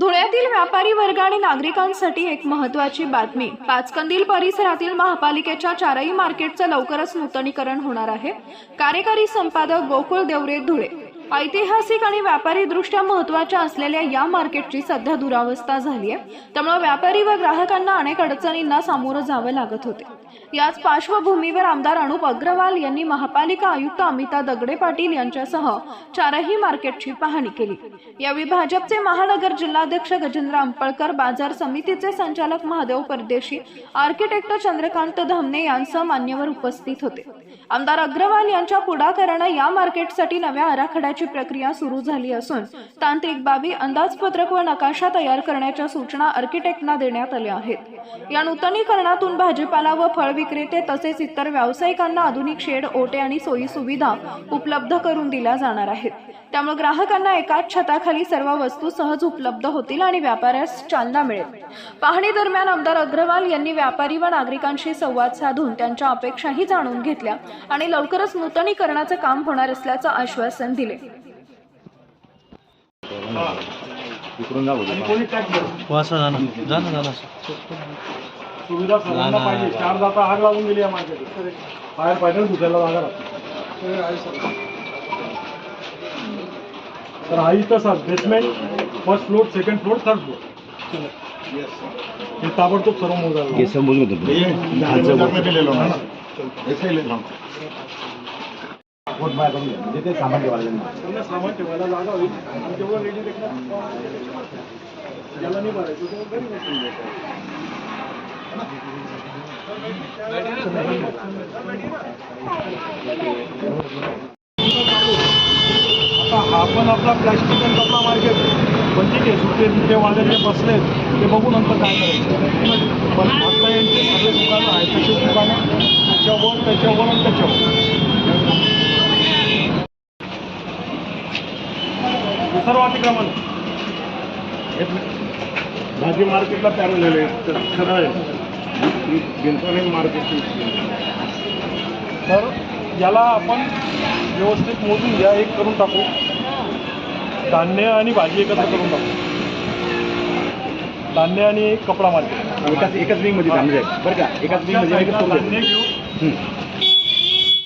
धुळ्यातील व्यापारी वर्ग आणि नागरिकांसाठी एक महत्त्वाची बातमी. पाचकंदील परिसरातील महापालिकेच्या चारही मार्केटचं लवकरच नूतनीकरण होणार आहे. कार्यकारी संपादक गोकुळ देवरे धुळे. ऐतिहासिक आणि व्यापारी दृष्ट्या महत्त्वाच्या असलेल्या या मार्केटची सध्या दुरावस्था झाली आहे त्यामुळे व्यापारी व ग्राहकांना अनेक अडचणींना सामोरं जावं लागत होते. याच पार्श्वभूमीवर आमदार अनुप अग्रवाल यांनी महापालिका आयुक्त अमिता दगडे पाटील यांच्यासह चारही मार्केटची पाहणी केली. यावेळी भाजपचे महानगर जिल्हाध्यक्ष गजेंद्र अंपळकर बाजार समितीचे संचालक महादेव परदेशी आर्किटेक्ट चंद्रकांत धमने यांसह मान्यवर उपस्थित होते. आमदार अग्रवाल यांच्या पुढाकारानं या मार्केटसाठी नव्या आराखड्याची प्रक्रिया सुरू झाली असून तांत्रिक बाबी अंदाजपत्रक व नकाशा तयार करण्याच्या सूचना आर्किटेक्टना देण्यात आल्या आहेत. या नूतनीकरणातून भाजीपाला व फळ विक्रेते तसेच इतर व्यावसायिकांना आधुनिक शेड ओटे आणि सोयी सुविधा उपलब्ध करून दिल्या जाणार आहेत. त्यामुळे ग्राहकांना एकाच छताखाली सर्व वस्तू सहज उपलब्ध होतील आणि व्यापाऱ्यास चालना मिळेल. पाहणी दरम्यान आमदार अग्रवाल यांनी व्यापारी व नागरिकांशी संवाद साधून त्यांच्या अपेक्षाही जाणून घेतल्या आणि लवकरच नूतनीकरणाचं काम होणार असल्याचं आश्वासन दिले. इकडून जा बोलू. कोणी टॅक्स भरू वासा जाना जाना जाना सुविधा सर्वांना पाहिजे. चार जाता आग लागून गेली या मार्केट बाहेर पाहिजे घुसायला जागा लागते. तर हा तसाच basement first floor second floor third floor हे ताबडतोब सर्व मोजायला हे लावा. समजून घेतो तू. खालचं वर. म्हणजे ते सामान ठेवायला. त्यांना सामान ठेवायला जागा होईल आणि जेवढं रेडी ज्याला नाही भरायचं तेव्हा घरी बसून द्यायचं. आता हा पण आपला प्लॅस्टिक आणि कपडा मार्केट पण ठीक आहे सुटे सुटे वाले जे बसले ते बघू नंतर काय करायचं पण आता यांचे सगळे दुकानं आहेत तशी दुकानं त्याच्यावर त्याच्यावर आणि त्याच्यावर सर्व अतिक्रमण. भाजी मार्केटला पॅरल खरं आहे गिंतवणे मार्केट तर याला आपण व्यवस्थित मोजून घ्या. एक करून टाकू. धान्य आणि भाजी एकत्र करून टाकू. धान्य आणि कपडा मार्केट. एकाच एकाच विंगमध्ये थांबले बरं का? एकाच विंगमध्ये एकच करून धान्य. घेऊ.